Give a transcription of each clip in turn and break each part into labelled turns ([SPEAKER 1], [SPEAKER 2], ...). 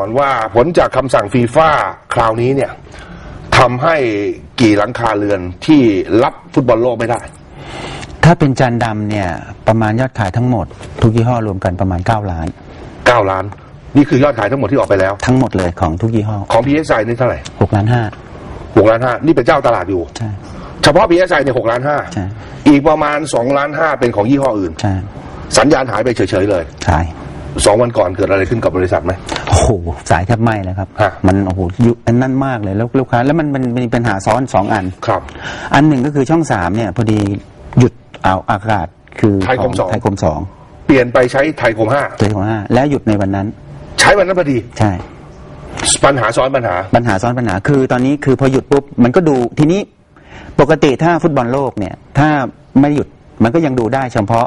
[SPEAKER 1] ก่อนว่าผลจากคำสั่งฟีฟ่าคราวนี้เนี่ยทำให้กี่หลังคาเรือนที่รับฟุตบอลโลกไม่ได้
[SPEAKER 2] ถ้าเป็นจานดำเนี่ยประมาณยอดขายทั้งหมด ทุกยี่ห้อรวมกันประมาณ 9 ล้าน
[SPEAKER 1] 9 ล้าน นี่คือยอดขายทั้งหมดที่ออกไปแล้ว
[SPEAKER 2] ทั้งหมดเลยของทุกยี่ห้อ
[SPEAKER 1] ของ PSI นี่เท่าไหร่
[SPEAKER 2] 6ล้านห้า
[SPEAKER 1] 6ล้านห้านี่เป็นเจ้าตลาดอยู่
[SPEAKER 2] ใช่
[SPEAKER 1] เฉพาะ PSI เนี่ย6ล้านห้า
[SPEAKER 2] ใช่
[SPEAKER 1] อีกประมาณ2ล้านห้าเป็นของยี่ห้ออื่น
[SPEAKER 2] ใช่
[SPEAKER 1] สัญญาณหายไปเฉยๆเลย
[SPEAKER 2] ขาย
[SPEAKER 1] สองวันก่อนเกิดอะไรขึ้นกับบริษัทไหม
[SPEAKER 2] โอ้โหสายแทบไหม้เลยครับ
[SPEAKER 1] ฮะ
[SPEAKER 2] มันโอ้โหยุอันนั่นมากเลยแล้วลูกค้าแล้วมันมันมีปัญหาซ้อนสองอัน
[SPEAKER 1] ครับ
[SPEAKER 2] อันหนึ่งก็คือช่องสามเนี่ยพอดีหยุดเอาอากาศคือ
[SPEAKER 1] ไทยคมสอง
[SPEAKER 2] ไทยคมสอง
[SPEAKER 1] เปลี่ยนไปใช้ไทยคมห้า
[SPEAKER 2] ไทยคมห้าแล้วหยุดในวันนั้น
[SPEAKER 1] ใช้วันนั้นพอดี
[SPEAKER 2] ใช่
[SPEAKER 1] ปัญหาซ้อนปัญหา
[SPEAKER 2] ปัญหาซ้อนปัญหาคือตอนนี้คือพอหยุดปุ๊บมันก็ดูทีนี้ปกติถ้าฟุตบอลโลกเนี่ย ถ้าไม่หยุดมันก็ยังดูได้เฉพาะ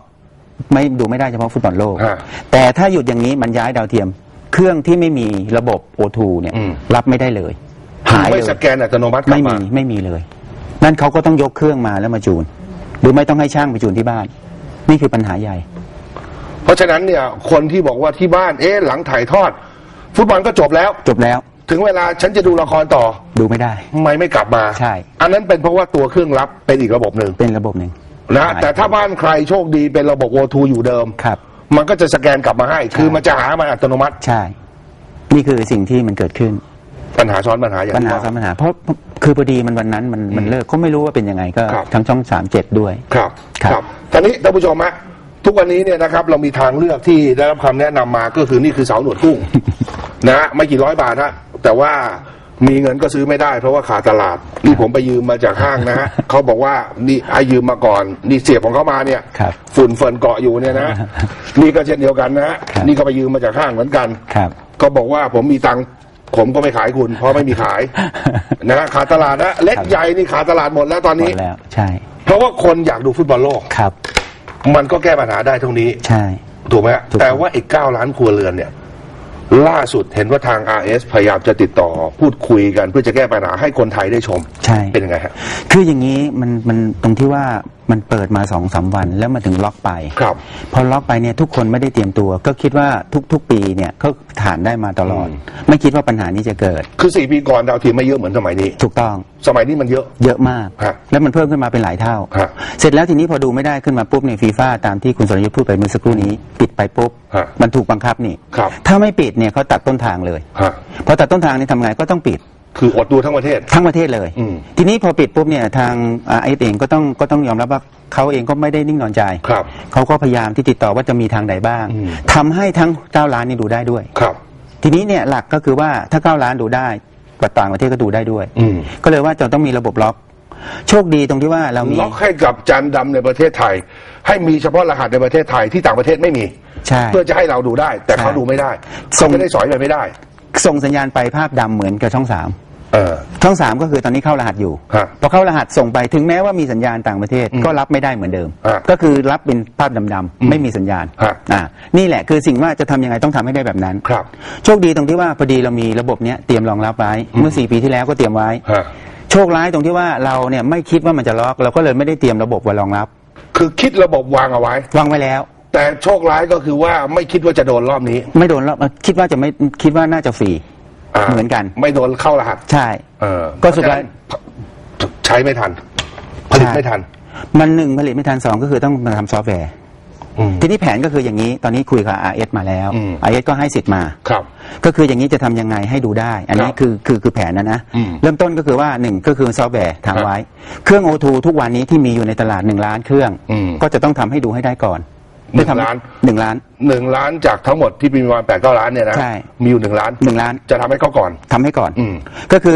[SPEAKER 2] ไม่ดูไม่ได้เฉพาะฟุตบอลโลก
[SPEAKER 1] ฮะ
[SPEAKER 2] แต่ถ้าหยุดอย่างนี้มันย้ายดาวเทียม เครื่องที่ไม่มีระบบ O2 เนี่ย
[SPEAKER 1] อืม
[SPEAKER 2] รับไม่ได้เลย หาย
[SPEAKER 1] ไม่
[SPEAKER 2] เลย
[SPEAKER 1] สแกนอัตโนมัติกลั
[SPEAKER 2] ไม่
[SPEAKER 1] บ
[SPEAKER 2] มี
[SPEAKER 1] มา
[SPEAKER 2] ไม่มีเลย นั่นเขาก็ต้องยกเครื่องมาแล้วมาจูน หรือไม่ต้องให้ช่างไปจูนที่บ้าน นี่คือปัญหาใหญ่
[SPEAKER 1] เพราะฉะนั้นเนี่ยคนที่บอกว่าที่บ้านเอ๊ะหลังถ่ายทอด ฟุตบอลก็จบแล้ว
[SPEAKER 2] จบแล้ว
[SPEAKER 1] ถึงเวลาฉันจะดูละครต่อ
[SPEAKER 2] ดูไม่ได้
[SPEAKER 1] ทำไมไม่กลับมา
[SPEAKER 2] ใช่
[SPEAKER 1] อันนั้นเป็นเพราะว่าตัวเครื่องรับเป็นอีกระบบหนึ่ง
[SPEAKER 2] เป็นระบบหนึ่ง
[SPEAKER 1] นะ
[SPEAKER 2] ใช่
[SPEAKER 1] แต่ถ้าบ้านใครโชคดีเป็นระบบโอทูอยู่เดิม
[SPEAKER 2] ครับ
[SPEAKER 1] มันก็จะสแกนกลับมาให้ คือมันจะหามาอัตโนมัติ
[SPEAKER 2] ใช่ นี่คือสิ่งที่มันเกิดขึ้น
[SPEAKER 1] ปัญหาซ้อนปัญหาอย่าง
[SPEAKER 2] ปัญ
[SPEAKER 1] ที่
[SPEAKER 2] หา
[SPEAKER 1] ว่า
[SPEAKER 2] ซ้อนปัญหาเพราะคือพอดีมันวันนั้นมันมันเลิกก็ไม่รู้ว่าเป็นยังไงก็
[SPEAKER 1] ครับ
[SPEAKER 2] ทั้งช่องสามเจ็ดด้วย
[SPEAKER 1] ครับ
[SPEAKER 2] ครับ
[SPEAKER 1] ครับตอนนี้ท่านผู้ชมฮะทุกวันนี้เนี่ยนะครับ เรามีทางเลือกที่ได้รับคำแนะนำมาก็คือนี่คือเสาหนวดกุ้ง นะฮะไม่กี่ร้อยบาทฮะแต่ว่า มีเงินก็ซื้อไม่ได้เพราะว่าขาดตลาดนี่ผมไปยืมมาจากห้างนะฮะเขาบอกว่านี่ให้ยืมมาก่อน นี่เสียบของเขามาเนี่ย
[SPEAKER 2] ครับ
[SPEAKER 1] ฝุ่นเฟินเกาะอยู่เนี่ยนะนี่ก็เช่นเดียวกันนะฮะ
[SPEAKER 2] ครับ
[SPEAKER 1] นี่ก็ไปยืมมาจากห้างเหมือนกัน
[SPEAKER 2] ครับ
[SPEAKER 1] ก็บอกว่าผมมีตังค์ผมก็ไม่ขายคุณ เพราะไม่มีขายนะฮะขาดตลาดนะเล็ก
[SPEAKER 2] ครับ
[SPEAKER 1] ใหญ่นี่ขาดตลาดหมดแล้วตอน
[SPEAKER 2] หม
[SPEAKER 1] นี้
[SPEAKER 2] ดแล้ว ใช่
[SPEAKER 1] เพราะว่าคนอยากดูฟุตบอลโลก
[SPEAKER 2] ครับ
[SPEAKER 1] มันก็แก้ปัญหาได้เท่านี้
[SPEAKER 2] ใช่
[SPEAKER 1] ถูกไหมฮะ
[SPEAKER 2] ถูก
[SPEAKER 1] แต่ว่าอีกเก้าล้านครัวเรือนเนี่ย ล่าสุดเห็นว่าทาง RS พยายามจะติดต่อพูดคุยกันเพื่อจะแก้ปัญหาให้คนไทยได้ชม
[SPEAKER 2] ใช่
[SPEAKER 1] เป็นยังไงฮะ
[SPEAKER 2] คืออย่างนี้มันมันตรงที่ว่า มันเปิดมาสองสามวันแล้วมาถึงล็อกไป
[SPEAKER 1] ครับ
[SPEAKER 2] พอล็อกไปเนี่ยทุกคนไม่ได้เตรียมตัว ก็คิดว่าทุกๆปีเนี่ยเขาฐานได้มาตลอด
[SPEAKER 1] อืม
[SPEAKER 2] ไม่คิดว่าปัญหานี้จะเกิด
[SPEAKER 1] คือสี่ปีก่อนดาวเทียมไม่เยอะเหมือนสมัยนี้
[SPEAKER 2] ถูกต้อง
[SPEAKER 1] สมัยนี้มันเยอะ
[SPEAKER 2] เยอะมาก
[SPEAKER 1] ฮะ
[SPEAKER 2] แล้วมันเพิ่มขึ้นมาเป็นหลายเท่า
[SPEAKER 1] ฮะ
[SPEAKER 2] เสร็จแล้วทีนี้พอดูไม่ได้ขึ้นมาปุ๊บเนี่ยฟีฟ่าตามที่คุณสรยุทธ์พูดไปเมื่อสักครู่นี้ ปิดไปปุ๊บ
[SPEAKER 1] ฮะ
[SPEAKER 2] มันถูกบังคับนี่
[SPEAKER 1] ครับ
[SPEAKER 2] ถ้าไม่ปิดเนี่ยเขาตัดต้นทางเลย
[SPEAKER 1] ฮะ
[SPEAKER 2] พอตัดต้นทางนี่ทำไงก็ต้องปิด
[SPEAKER 1] คืออดดูทั้งประเทศ
[SPEAKER 2] ทั้งประเทศเลย
[SPEAKER 1] อืม
[SPEAKER 2] ทีนี้พอปิดปุ๊บเนี่ยทางไอเองก็ต้องก็ต้องยอมรับว่าเขาเองก็ไม่ได้นิ่งนอนใจ
[SPEAKER 1] ครับ
[SPEAKER 2] เขาก็พยายามที่ติดต่อว่าจะมีทางไหนบ้าง
[SPEAKER 1] อืม
[SPEAKER 2] ทำให้ทั้ง9ล้านนี่ดูได้ด้วย
[SPEAKER 1] ครับ
[SPEAKER 2] ทีนี้เนี่ยหลักก็คือว่าถ้า9ล้านดูได้กับต่างประเทศก็ดูได้ด้วย
[SPEAKER 1] อืม
[SPEAKER 2] ก็เลยว่าจะต้องมีระบบล็อก โชคดีตรงที่ว่าเรามี
[SPEAKER 1] ล็อกให้กับจานดำในประเทศไทย ให้มีเฉพาะรหัสในประเทศไทยที่ต่างประเทศไม่มี
[SPEAKER 2] ใช่
[SPEAKER 1] เพื่อจะให้เราดูได้ แต่เขา
[SPEAKER 2] ใช่
[SPEAKER 1] ดูไม่ได้
[SPEAKER 2] ส่
[SPEAKER 1] เขา
[SPEAKER 2] ง
[SPEAKER 1] จะได้สอยไปไม่ได้
[SPEAKER 2] ส่งสัญญาณไปภาพดำเหมือนกับช่องสาม
[SPEAKER 1] เออ
[SPEAKER 2] ช่องสามก็คือตอนนี้เข้ารหัสอยู่
[SPEAKER 1] ฮะ
[SPEAKER 2] พอเข้ารหัสส่งไปถึงแม้ว่ามีสัญญาณต่างประเทศ
[SPEAKER 1] อืม
[SPEAKER 2] ก็รับไม่ได้เหมือนเดิม
[SPEAKER 1] ฮะ
[SPEAKER 2] ก็คือรับเป็นภาพดำ
[SPEAKER 1] อืม
[SPEAKER 2] ๆไม่มีสัญญาณ
[SPEAKER 1] ฮะ
[SPEAKER 2] อ่านี่แหละคือสิ่งว่าจะทำยังไงต้องทำให้ได้แบบนั้น
[SPEAKER 1] ครับ
[SPEAKER 2] โชคดีตรงที่ว่าพอดีเรามีระบบเนี้ยเตรียมรองรับไว้เมื่อสี่ปีที่แล้วก็เตรียมไว้
[SPEAKER 1] ฮะ
[SPEAKER 2] โชคร้ายตรงที่ว่าเราเนี่ยไม่คิดว่ามันจะล็อกเราก็เลยไม่ได้เตรียมระบบไว้รองรับ
[SPEAKER 1] คือคิดระบบวางเอาไว้
[SPEAKER 2] วางไว้แล้ว
[SPEAKER 1] แต่โชคร้ายก็คือว่าไม่คิดว่าจะโดนรอบนี้
[SPEAKER 2] ไม่โดนรอบคิดว่าจะไม่คิดว่าน่าจะฟรีา เหมือนกัน
[SPEAKER 1] ไม่โดนเข้ารหัส
[SPEAKER 2] ใช่
[SPEAKER 1] เออ
[SPEAKER 2] ก็สุดท้าย
[SPEAKER 1] ใช้ไม่ทัน ผลิตไม่ทัน
[SPEAKER 2] มันหนึ่งผลิตไม่ทันสองก็คือต้องมาทำซอฟต์แวร์
[SPEAKER 1] อืม
[SPEAKER 2] ทีนี้แผนก็คืออย่างนี้ตอนนี้คุยกับ RS มาแล้ว
[SPEAKER 1] อืม
[SPEAKER 2] RS ก็ให้สิทธิ์มา
[SPEAKER 1] ครับ
[SPEAKER 2] ก็คืออย่างนี้จะทำยังไงให้ดูได้ อันนี้
[SPEAKER 1] ครับ
[SPEAKER 2] คือคือคือแผนนะนะ
[SPEAKER 1] อืม
[SPEAKER 2] เริ่มต้นก็คือว่าหนึ่งก็คือซอฟต์แวร์ทาง
[SPEAKER 1] ครับ
[SPEAKER 2] ไว้ เครื่อง O2 ทุกวันนี้ที่มีอยู่ในตลาดหนึ่งล้านเครื่อง
[SPEAKER 1] อืม
[SPEAKER 2] ก็จะต้องทำให้ดูให้ได้ก่อน
[SPEAKER 1] หนึ่ง
[SPEAKER 2] ได้ทำ
[SPEAKER 1] ล้าน
[SPEAKER 2] หนึ่งล้าน
[SPEAKER 1] หนึ่งล้านจากทั้งหมดที่มีประมาณแปดเก้าล้านเนี่ยนะ
[SPEAKER 2] ใช่
[SPEAKER 1] มีอยู่หนึ่งล้าน
[SPEAKER 2] หนึ่งล้าน
[SPEAKER 1] จะทำให้เขาก่อน
[SPEAKER 2] ทำให้ก่อน
[SPEAKER 1] อืม
[SPEAKER 2] ก็คือ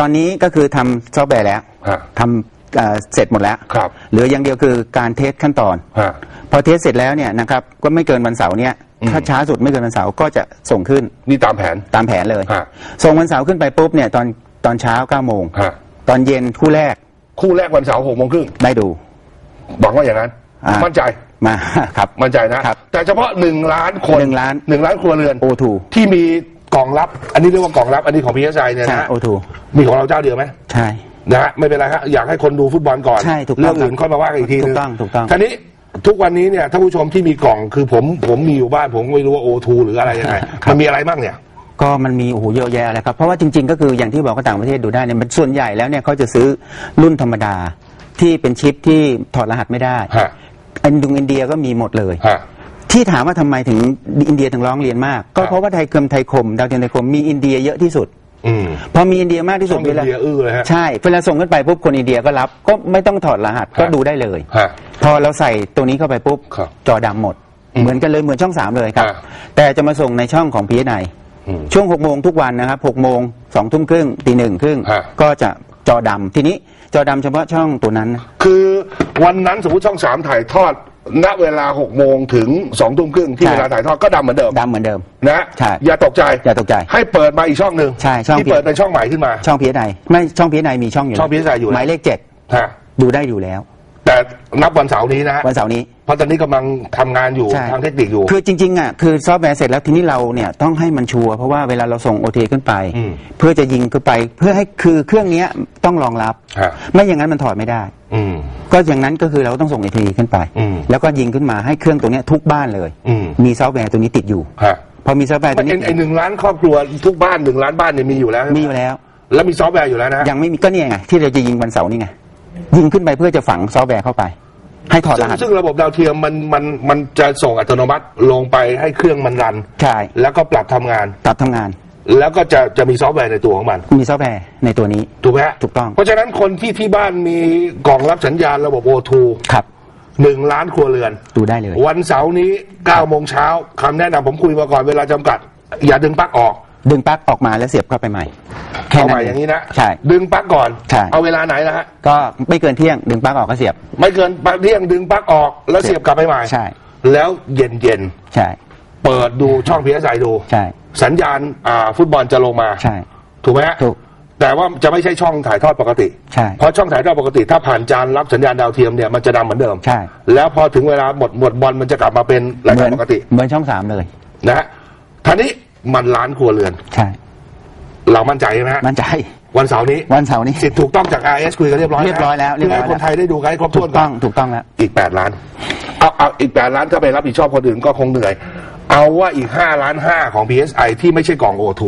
[SPEAKER 2] ตอนนี้ก็คือทำซอฟต์แวร์แล้ว
[SPEAKER 1] ฮะ
[SPEAKER 2] ทำเอ่อเสร็จหมดแล้ว
[SPEAKER 1] ครับ
[SPEAKER 2] เหลืออย่างเดียวคือการเทสขั้นตอน
[SPEAKER 1] ฮะ
[SPEAKER 2] พอเทสเสร็จแล้วเนี่ยนะครับก็ไม่เกินวันเสาร์เนี่ย
[SPEAKER 1] อืม
[SPEAKER 2] ถ้าช้าสุดไม่เกินวันเสาร์ก็จะส่งขึ้น
[SPEAKER 1] นี่ตามแผน
[SPEAKER 2] ตามแผนเลย
[SPEAKER 1] ฮะ
[SPEAKER 2] ส่งวันเสาร์ขึ้นไปปุ๊บเนี่ยตอนตอนเช้า9ก้าโมง
[SPEAKER 1] ฮะ
[SPEAKER 2] ตอนเย็นคู่แรก
[SPEAKER 1] คู่แรกวันเสาร์หกโมงครึ่ง
[SPEAKER 2] ได้ดู
[SPEAKER 1] หวังว่าอย่างนั้น
[SPEAKER 2] อ่ามั่
[SPEAKER 1] มั่นใจ
[SPEAKER 2] มาครับ
[SPEAKER 1] มั่นใจนะ
[SPEAKER 2] ครับ
[SPEAKER 1] แต่เฉพาะหนึ่งล้านคน
[SPEAKER 2] หนึ่งล้าน
[SPEAKER 1] หนึ่งล้านครัวเรือน
[SPEAKER 2] O2
[SPEAKER 1] ที่มีกล่องลับ อันนี้เรียกว่ากล่องลับ อันนี้ของพีเอสไอเนี่ย
[SPEAKER 2] ใช่
[SPEAKER 1] นะ
[SPEAKER 2] โอทู
[SPEAKER 1] มีของเราเจ้าเดียวไหม
[SPEAKER 2] ใช่
[SPEAKER 1] นะฮะไม่เป็นไรครับอยากให้คนดูฟุตบอลก่อน
[SPEAKER 2] ใช่ถูกต้อง
[SPEAKER 1] เรื่องอื่นค่อยมาว่ากันอีกทีนึ
[SPEAKER 2] ถูกต้องถูกต้อง
[SPEAKER 1] คราวนี้ทุกวันนี้เนี่ยท่านผู้ชมที่มีกล่องคือผมผมมีอยู่บ้านผมไม่รู้ว่าโอทูหรืออะไรยังไงมันมีอะไรบ้างเนี่ย
[SPEAKER 2] ก็มันมีโอ้โหเยอะแยะเลยครับ เพราะว่าจริง ๆ ก็คืออย่างที่บอกก็ต่างประเทศดูได้เนี่ยมันส่วนใหญ่แล้วเนี่ยเขาจะซื้อรุ่นธรรมดาที่เป็นชิปที่ถอดรหัสไม่ได้
[SPEAKER 1] ฮะ
[SPEAKER 2] อินดุงอินเดียก็มีหมดเลย
[SPEAKER 1] ฮะ
[SPEAKER 2] ที่ถามว่าทำไมถึงอินเดียถึงร้องเรียนมาก ก็
[SPEAKER 1] ครับ
[SPEAKER 2] เพราะว่าไทยเคิมไทยคม ดาวเทียมไทยคมมีอินเดียเยอะที่สุด
[SPEAKER 1] อืม
[SPEAKER 2] พอมีอินเดียมากที่สุ
[SPEAKER 1] ช่
[SPEAKER 2] ด
[SPEAKER 1] องอินเดียอื้อเลยฮะ
[SPEAKER 2] ใช่เวลาส่งขึ้นไปปุ๊บคนอินเดียก็รับ ก็ไม่ต้องถอดรหัสก็ดูได้เลย
[SPEAKER 1] ฮะ
[SPEAKER 2] พอเราใส่ตัวนี้เข้าไปปุ๊บ
[SPEAKER 1] ครับ
[SPEAKER 2] จอดำหมด
[SPEAKER 1] อืม
[SPEAKER 2] เหมือนกันเลยเหมือนช่องสามเลยครับ
[SPEAKER 1] อ่า
[SPEAKER 2] แต่จะมาส่งในช่องของพีเอไอื
[SPEAKER 1] ม
[SPEAKER 2] ช่วงหกโมงทุกวันนะครับหกโมงสองทุ่มครึ่งตีหนึ่งครึ่ง
[SPEAKER 1] ฮะ
[SPEAKER 2] ก็จะจอดำทีนี้ จอดำเฉพาะช่องตัวนั้นนะ
[SPEAKER 1] คือวันนั้นสมมติช่องสามถ่ายทอด ณเวลาหกโมงถึงสองทุ่มครึ่งที่
[SPEAKER 2] ใช่
[SPEAKER 1] เวลาถ่ายทอดก็ดำเหมือนเดิม
[SPEAKER 2] ดำเหมือนเดิม
[SPEAKER 1] นะ
[SPEAKER 2] ใช่
[SPEAKER 1] อย่าตกใจ
[SPEAKER 2] อย่าตกใจ
[SPEAKER 1] ให้เปิดมาอีกช่องหนึ่ง
[SPEAKER 2] ใช่ช่อง
[SPEAKER 1] ที่เปิดเป็นช่องใหม่ขึ้นมา
[SPEAKER 2] ช่องพีเอไไม่ช่องพีเอมีช่องอยู่
[SPEAKER 1] ช่อง PSI อยู่แล้ว
[SPEAKER 2] หมายเลขเจ็ด
[SPEAKER 1] ฮะ
[SPEAKER 2] ดูได้อยู่แล้ว
[SPEAKER 1] แต่นับวันเสาร์นี้นะฮะ
[SPEAKER 2] วันเสาร์นี้
[SPEAKER 1] เพราะตอนนี้กำลังทำงานอยู่
[SPEAKER 2] ใช่
[SPEAKER 1] ทางเทคนิคอยู่
[SPEAKER 2] คือจริงๆอะคือซอฟต์แวร์เสร็จแล้วทีนี้เราเนี่ยต้องให้มันชัวร์เพราะว่าเวลาเราส่งโอทีขึ้นไป
[SPEAKER 1] อืม
[SPEAKER 2] เพื่อจะยิงขึ้นไป เพื่อให้คือเครื่องเนี้ยต้องรองรับ
[SPEAKER 1] ฮะ
[SPEAKER 2] ไม่อย่างนั้นมันถอดไม่ได้
[SPEAKER 1] อืม
[SPEAKER 2] ก็อย่างนั้นก็คือเราต้องส่งโอทีขึ้นไป
[SPEAKER 1] อืม
[SPEAKER 2] แล้วก็ยิงขึ้นมาให้เครื่องตัวเนี้ยทุกบ้านเลย
[SPEAKER 1] อืม
[SPEAKER 2] มีซอฟต์แวร์ตัวนี้ติดอยู่
[SPEAKER 1] ฮะ
[SPEAKER 2] พอมีซอฟต์แวร์ตัว
[SPEAKER 1] ไอ้
[SPEAKER 2] นี้
[SPEAKER 1] ไอ้หนึ่งล้านครอบครัวทุกบ้านหนึ่งล้านบ้านเนี่ยมีอยู่แล้วใช่ไห
[SPEAKER 2] มีอยู่แล้ว
[SPEAKER 1] แล้วมีซอฟต์แวร์อยู่แล้วนะฮะ
[SPEAKER 2] ยังไม่มีก็เนี่ยไงที่เราจะยิงวันเสาร์นี่ไง ยิงขึ้นไปเพื่อจะฝังซอฟต์แวร์เข้าไป ให้ถอดร
[SPEAKER 1] ซึ่ง
[SPEAKER 2] หัส
[SPEAKER 1] ซึ่งระบบดาวเทียมมันมันมันจะส่งอัตโนมัติลงไปให้เครื่องมันรัน
[SPEAKER 2] ใช่
[SPEAKER 1] แล้วก็ปรับทำงาน
[SPEAKER 2] ตัดทำงาน
[SPEAKER 1] แล้วก็จะจะมีซอฟต์แวร์ในตัวของมัน
[SPEAKER 2] มีซอฟต์แวร์ในตัวนี้
[SPEAKER 1] ถูกไหมฮะ
[SPEAKER 2] ถูกต้อง
[SPEAKER 1] เพราะฉะนั้นคนที่ที่บ้านมีกล่องรับสัญญาณระบบ O2
[SPEAKER 2] ครับ
[SPEAKER 1] หนึ่งล้านครัวเรือน
[SPEAKER 2] ดูได้เลย
[SPEAKER 1] วันเสาร์นี้9โมงเช้าคำแนะนำผมคุยมาก่อนเวลาจำกัด อย่าดึงปลั๊กออก
[SPEAKER 2] ดึงปลั๊กออกมาแล้วเสียบเข้าไปใหม่
[SPEAKER 1] เอาใหม่อย่างนี้นะ
[SPEAKER 2] ใช่
[SPEAKER 1] ดึงปลั๊กก่อน
[SPEAKER 2] ใช่
[SPEAKER 1] เอาเวลาไหนนะฮะ
[SPEAKER 2] ก็ไม่เกินเที่ยงดึงปลั๊กออกก็เสียบ
[SPEAKER 1] ไม่เกินปลั๊กเที่ยงดึงปลั๊กออก แล้วเสียบกลับไปใหม่
[SPEAKER 2] ใช่
[SPEAKER 1] แล้วเย็นเย็น
[SPEAKER 2] ใช่
[SPEAKER 1] ๆเปิดดูช่องพีเอสไอดู
[SPEAKER 2] ใช่
[SPEAKER 1] สัญญาณอ่าฟุตบอลจะลงมา
[SPEAKER 2] ใช่
[SPEAKER 1] ถูกไหมฮะ
[SPEAKER 2] ถูก
[SPEAKER 1] แต่ว่าจะไม่ใช่ช่องถ่ายทอดปกติ
[SPEAKER 2] ใช่
[SPEAKER 1] เพราะช่องถ่ายทอดปกติถ้าผ่านจานรับสัญญาณดาวเทียมเนี่ยมันจะดำเหมือนเดิม
[SPEAKER 2] ใช่
[SPEAKER 1] แล้วพอถึงเวลาหมดหมดบอลมันจะกลับมาเป็นราย
[SPEAKER 2] เหมื
[SPEAKER 1] การ
[SPEAKER 2] อน
[SPEAKER 1] ปกติ
[SPEAKER 2] เหมือนช่องสามเลย
[SPEAKER 1] นะฮะท่านี้ มันล้านครัวเรือน
[SPEAKER 2] ใช่
[SPEAKER 1] เรามั่นใจใช่ไหมฮะ
[SPEAKER 2] มั่นใจ
[SPEAKER 1] วันเสาร์นี้
[SPEAKER 2] วันเสาร์นี้
[SPEAKER 1] สิทธิ์ถูกต้องจาก RS คุยกันเรียบร้อย
[SPEAKER 2] เรียบร้อยแล้วเรียบร้อย
[SPEAKER 1] เพื่อให้คนไทยได้ดูกันให้ครบ
[SPEAKER 2] ถู
[SPEAKER 1] ถ้วน
[SPEAKER 2] ก
[SPEAKER 1] ก่
[SPEAKER 2] ต้
[SPEAKER 1] อ
[SPEAKER 2] อนงถูกต้องแล้ว
[SPEAKER 1] อีกแปดล้าน เอาเอาอีกแปดล้านถ้าไปรับผิดชอบคนอื่นก็คงเหนื่อย เอาว่าอีกห้าล้านห้าของ PSI ที่ไม่ใช่กล่อง O2